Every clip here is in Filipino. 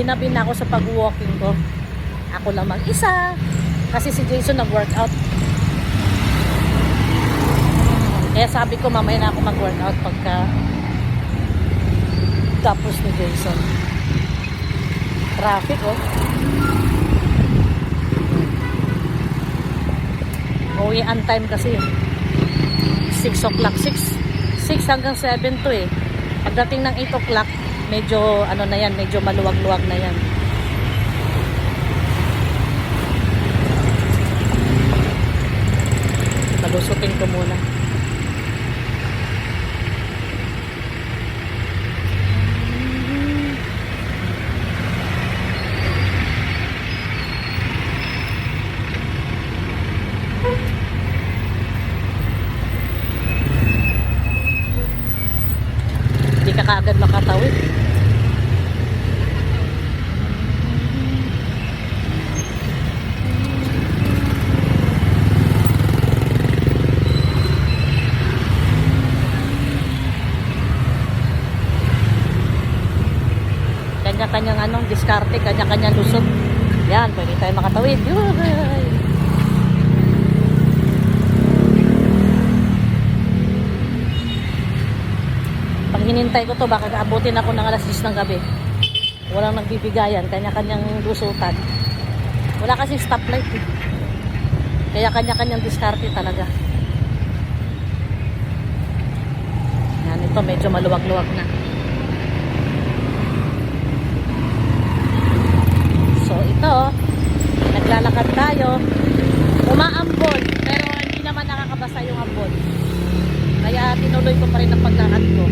ginabi na ako sa pag-walking ko. Ako lang mag-isa. Kasi si Jason nag-workout. Kaya sabi ko mamaya na ako mag-workout pagka tapos ni Jason. Traffic oh. Uwi on time kasi. 6 o'clock. 6, 6 hanggang 7 to eh. Pagdating ng 8 o'clock, medyo ano na yan, medyo maluwag-luwag na yan. Malusutin ko muna. Hindi ka kaagad. Kanya-kanyang anong diskarte, kanya-kanyang lusot. Yan, pwede tayo makatawid. Yay! Pag hinintay ko to, baka abutin ako ng alas 10 ng gabi. Walang nagbibigayan, kanya-kanyang lusutan. Wala kasi stoplight eh. Kaya kanya-kanyang diskarte talaga. Yan, ito medyo maluwag-luwag na. So, ito, naglalakad tayo. Umaambon, pero hindi naman nakakabasa yung ambon. Kaya tinuloy ko pa rin ang paglalakad ko.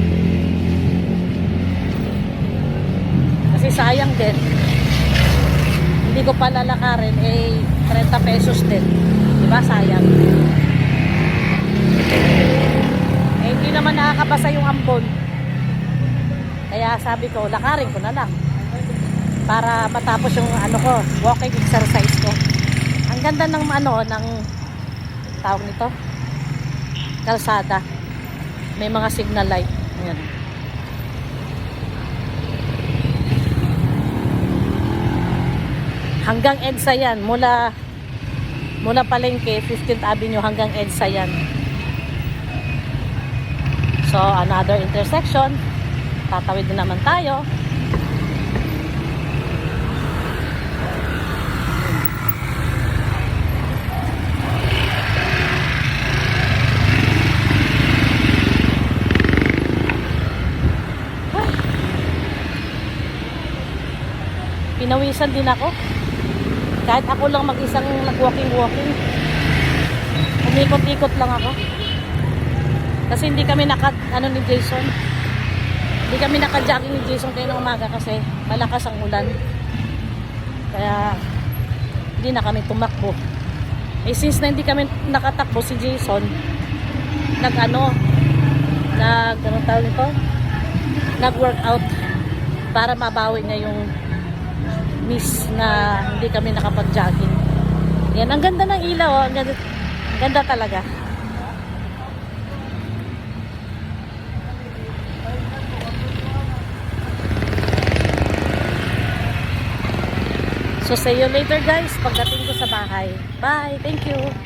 Kasi sayang din. Hindi ko pa lalakarin, eh, 30 pesos din. Diba? Sayang. Eh, hindi naman nakakabasa yung ambon. Kaya sabi ko, lakarin ko na lang. Para matapos yung ano ko, walking exercise ko. Ang ganda ng ano, ng tawag nito, kalsada. May mga signal light. Ayan. Hanggang EDSA yan. Mula mula palengke, 15th Avenue hanggang EDSA yan. So, another intersection. Tatawid na naman tayo. Pinawisan din ako. Kahit ako lang mag-isang nag-walking-walking. Umikot-ikot lang ako. Kasi hindi kami naka, ano ni Jason. Hindi kami naka-jogging ni Jason kayo ng umaga kasi malakas ang ulan. Kaya hindi na kami tumakbo. Eh since na hindi kami nakatakbo si Jason, nag ano, nag, anong tawag nito? Nag-workout para mabawi niya yung miss na hindi kami nakapag-jogging. Yan, ang ganda ng ilaw, oh. ang ganda, ganda talaga. So, see you later guys, pagdating ko sa bahay. Bye! Thank you!